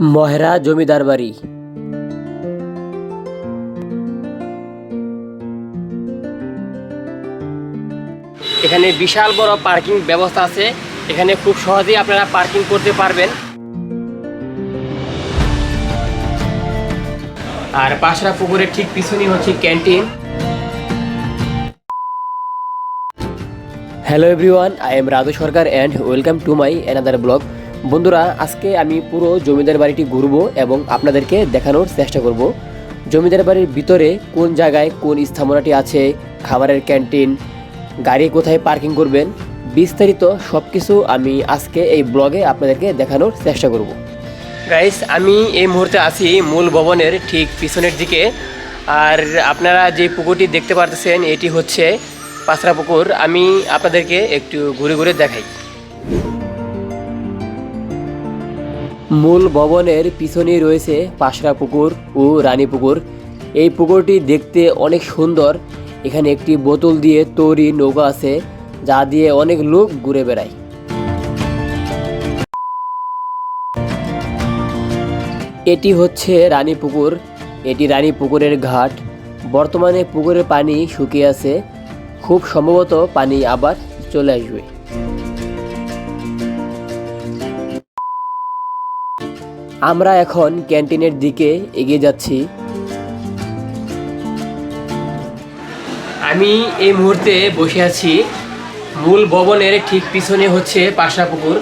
মহেরা জমিদার বাড়ি। এখানে বিশাল বড় পার্কিং ব্যবস্থা আছে। এখানে খুব সহজেই আপনারা পার্কিং করতে পারবেন। আর পাশরা পুকুরের ঠিক পিছনেই হচ্ছে canteen. Hello everyone I am Raju Sarkar and welcome to my another blog বন্ধুরা, আজকে আমি পুরো জমিদার বাড়িটি ঘুরবো এবং আপনাদেরকে দেখানোর চেষ্টা করব। জমিদার বাড়ির ভিতরে কোন জায়গায় কোন স্থাপনাটি আছে, খাবারের ক্যান্টিন, গাড়ি কোথায় পার্কিং করবেন, বিস্তারিত সব কিছু আমি আজকে এই ব্লগে আপনাদেরকে দেখানোর চেষ্টা করব। গাইস, আমি এই মুহূর্তে আছি মূল ভবনের ঠিক পিছনের দিকে। আর আপনারা যে পুকুরটি দেখতে পারতেছেন, এটি হচ্ছে পাঁচরা পুকুর। আমি আপনাদেরকে একটু ঘুরে ঘুরে দেখাই। মূল ভবনের পিছনে রয়েছে পাশরা পুকুর ও রানী পুকুর। এই পুকুরটি দেখতে অনেক সুন্দর। এখানে একটি বোতল দিয়ে তৈরি নৌকা আছে, যা দিয়ে অনেক লোক ঘুরে বেড়ায়। এটি হচ্ছে রানী পুকুর। এটি রানী পুকুরের ঘাট। বর্তমানে পুকুরের পানি শুকিয়ে আছে। খুব সম্ভবত পানি আবার চলে আসবে। আমরা এখন ক্যান্টিনের দিকে এগিয়ে যাচ্ছি। আমি এই মুহূর্তে বসে আছি। মূল ভবনের ঠিক পিছনে হচ্ছে পাশরা পুকুর।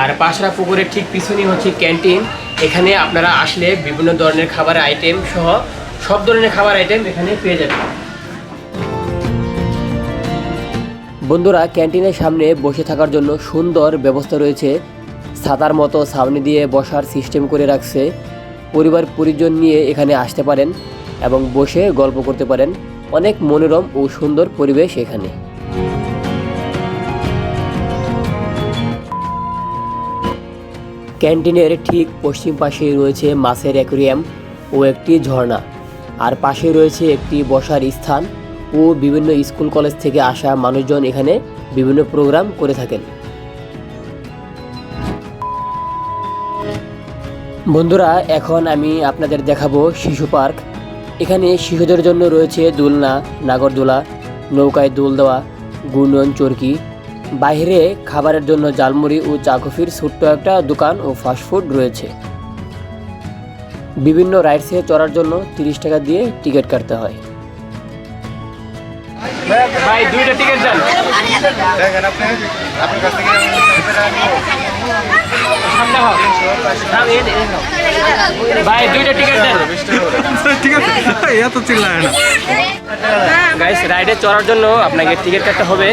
আর পাশরা পুকুরের ঠিক পিছনে হচ্ছে ক্যান্টিন। এখানে আপনারা আসলে বিভিন্ন ধরনের খাবার আইটেম সহ সব ধরনের খাবার আইটেম এখানে পেয়ে যাবেন। বন্ধুরা ক্যান্টিনের সামনে বসে থাকার জন্য সুন্দর ব্যবস্থা রয়েছে। ছাতার মতো ছাউনি দিয়ে বসার সিস্টেম করে রাখছে। পরিবার পরিজন নিয়ে এখানে আসতে পারেন এবং বসে গল্প করতে পারেন। অনেক মনোরম ও সুন্দর পরিবেশ এখানে। ক্যান্টিনের ঠিক পশ্চিম পাশে রয়েছে মাছের অ্যাকুরিয়াম ও একটি ঝর্ণা। আর পাশে রয়েছে একটি বসার স্থান ও বিভিন্ন স্কুল কলেজ থেকে আসা মানুষজন এখানে বিভিন্ন প্রোগ্রাম করে থাকেন। বন্ধুরা এখন আমি আপনাদের দেখাবো শিশু পার্ক। এখানে শিশুদের জন্য রয়েছে দোলনা নাগরদোলা নৌকায় দোল দেওয়া গুণন চরকি। বাইরে খাবারের জন্য জালমুড়ি ও চা কফির ছোট্ট একটা দোকান ও ফাস্টফুড রয়েছে। বিভিন্ন রাইডসে চড়ার জন্য তিরিশ টাকা দিয়ে টিকিট কাটতে হয়। ভাই দুইটা টিকিট দেন। ভাই, দুইটা টিকিট দেন। ঠিক আছে এত চিল্লায় না গাইস রাইডে চড়ার জন্য আপনাকে টিকিট কাটতে হবে।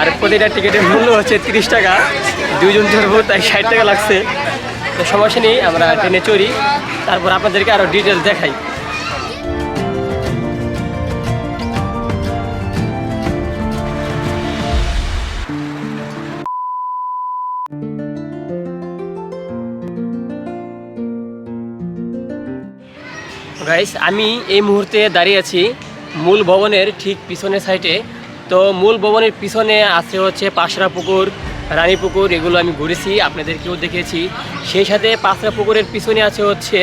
আর প্রতিটা টিকিটের মূল্য হচ্ছে তিরিশ টাকা। দুইজন চড়বো, তাই ষাট টাকা লাগছে। তো সমস্যা নেই, আমরা ট্রেনে চড়ি। তারপর আপনাদেরকে আরও ডিটেলস দেখাই। গাইস আমি এই মুহূর্তে দাঁড়িয়ে আছি মূল ভবনের ঠিক পিছনের সাইডে তো মূল ভবনের পিছনে আছে হচ্ছে পাশরা পুকুর, রানী পুকুর, এগুলো আমি ঘুরেছি, আপনাদেরকেও দেখেছি। সেই সাথে পাশরা পুকুরের পিছনে আছে হচ্ছে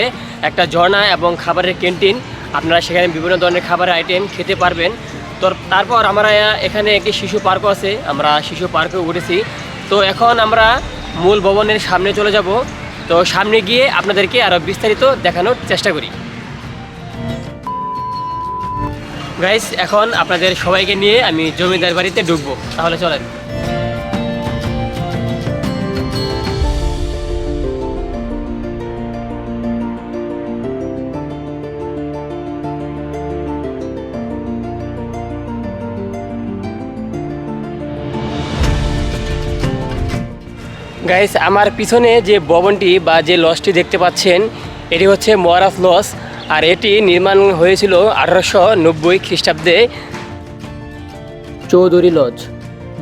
একটা ঝর্ণা এবং খাবারের ক্যান্টিন আপনারা সেখানে বিভিন্ন ধরনের খাবারের আইটেম খেতে পারবেন। তো তারপর আমরা এখানে একটি শিশু পার্কও আছে, আমরা শিশু পার্কেও ঘুরেছি। তো এখন আমরা মূল ভবনের সামনে চলে যাব। তো সামনে গিয়ে আপনাদেরকে আরও বিস্তারিত দেখানোর চেষ্টা করি। গাইস এখন আপনাদের সবাইকে নিয়ে আমি জমিদার বাড়িতে ঢুকবো। তাহলে চলেন। গাইস আমার পিছনে যে ভবনটি বা যে লজটি দেখতে পাচ্ছেন, এটি হচ্ছে মহারাজ লজ আর এটি নির্মাণ হয়েছিল আঠারোশো নব্বই খ্রিস্টাব্দে চৌধুরী লজ।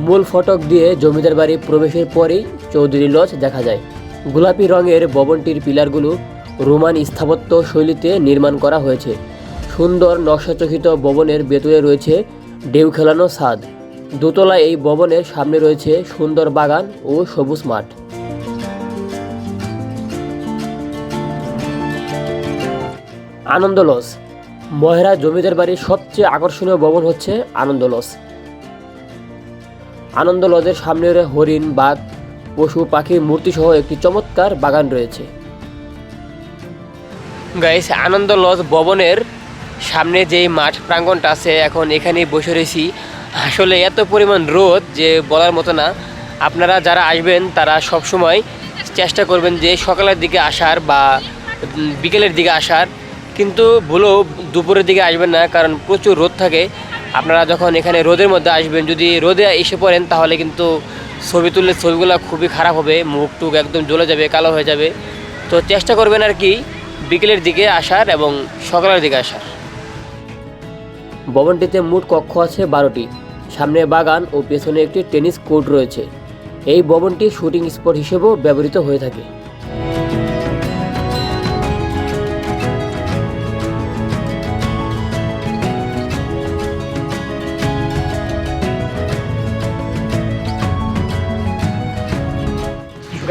মূল ফটক দিয়ে জমিদার বাড়ি প্রবেশের পরেই চৌধুরী লজ দেখা যায়। গোলাপি রঙের ভবনটির পিলারগুলো রোমান স্থাপত্য শৈলীতে নির্মাণ করা হয়েছে। সুন্দর নকশাচকিত ভবনের ভেতরে রয়েছে ঢেউ খেলানো ছাদ। দোতলা এই ভবনের সামনে রয়েছে সুন্দর বাগান ও সবুজ মাঠ। আনন্দ লজ। মহেরা জমিদার বাড়ির সবচেয়ে আকর্ষণীয় ভবন হচ্ছে আনন্দ লজ। আনন্দ লজের সামনে হরিণ, বাঘ, পশু পাখির মূর্তি সহ একটি চমৎকার বাগান রয়েছে। গাইস, আনন্দ লজ ভবনের সামনে যেই মাঠ প্রাঙ্গণটা আছে, এখন এখানেই বসে রয়েছি। আসলে এত পরিমাণ রোদ যে বলার মতো না। আপনারা যারা আসবেন, তারা সব সময় চেষ্টা করবেন যে সকালের দিকে আসার বা বিকেলের দিকে আসার। কিন্তু ভুলেও দুপুরের দিকে আসবেন না, কারণ প্রচুর রোদ থাকে। আপনারা যখন এখানে রোদের মধ্যে আসবেন, যদি রোদে এসে পড়েন, তাহলে কিন্তু ছবি তুললে ছবিগুলো খুবই খারাপ হবে মুখ টুক একদম জ্বলে যাবে, কালো হয়ে যাবে। তো চেষ্টা করবেন আর কি, বিকেলের দিকে আসার এবং সকালের দিকে আসার। ভবনটিতে মোট কক্ষ আছে বারোটি। সামনে বাগান ও পেছনে একটি টেনিস কোর্ট রয়েছে। এই ভবনটি শুটিং স্পট হিসেবেও ব্যবহৃত হয়ে থাকে।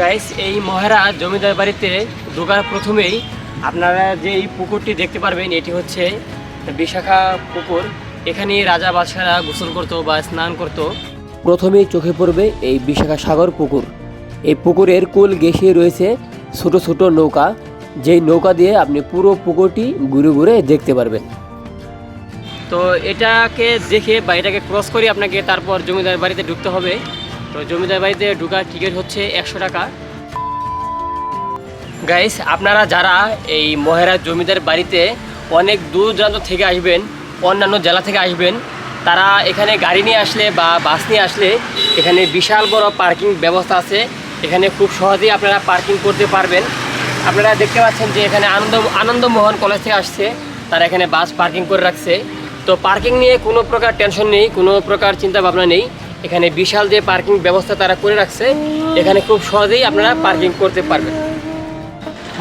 গাইস, এই মহারা জমিদার বাড়িতে ঢোকার প্রথমেই আপনারা যে এই পুকুরটি দেখতে পারবেন, এটি হচ্ছে বিশাখা পুকুর। এখানে রাজা বাদশারা গোসল করতো বা স্নান করতো। প্রথমেই চোখে পড়বে এই বিশাখা সাগর পুকুর। এই পুকুরের কুল ঘেঁষিয়ে রয়েছে ছোট ছোট নৌকা। যেই নৌকা দিয়ে আপনি পুরো পুকুরটি ঘুরে ঘুরে দেখতে পারবেন। তো এটাকে দেখে বা এটাকে ক্রস করে আপনাকে তারপর জমিদার বাড়িতে ঢুকতে হবে। তো জমিদার বাড়িতে ঢুকার টিকিট হচ্ছে একশো টাকা। গাইস আপনারা যারা এই মহেরা জমিদার বাড়িতে অনেক দূর দূরান্ত থেকে আসবেন, অন্যান্য জেলা থেকে আসবেন, তারা এখানে গাড়ি নিয়ে আসলে বা বাস নিয়ে আসলে এখানে বিশাল বড় পার্কিং ব্যবস্থা আছে। এখানে খুব সহজেই আপনারা পার্কিং করতে পারবেন। আপনারা দেখতে পাচ্ছেন যে এখানে আনন্দ, আনন্দমোহন কলেজ থেকে আসছে। তারা এখানে বাস পার্কিং করে রাখছে। তো পার্কিং নিয়ে কোনো প্রকার টেনশন নেই, কোনো প্রকার চিন্তা ভাবনা নেই। এখানে বিশাল যে পার্কিং ব্যবস্থা তারা করে রাখছে, এখানে খুব সহজেই আপনারা পার্কিং করতে পারবেন।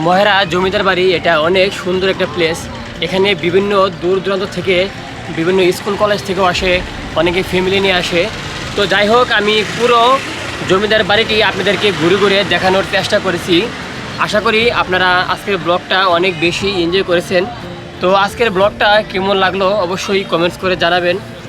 মহেরা জমিদার বাড়ি, এটা অনেক সুন্দর একটা প্লেস এখানে বিভিন্ন দূর দূরান্ত থেকে, বিভিন্ন স্কুল কলেজ থেকেও আসে, অনেকে ফ্যামিলি নিয়ে আসে। তো যাই হোক, আমি পুরো জমিদার বাড়িটি আপনাদেরকে ঘুরে ঘুরে দেখানোর চেষ্টা করেছি। আশা করি আপনারা আজকের ব্লগটা অনেক বেশি এনজয় করেছেন। তো আজকের ব্লগটা কেমন লাগল অবশ্যই কমেন্টস করে জানাবেন।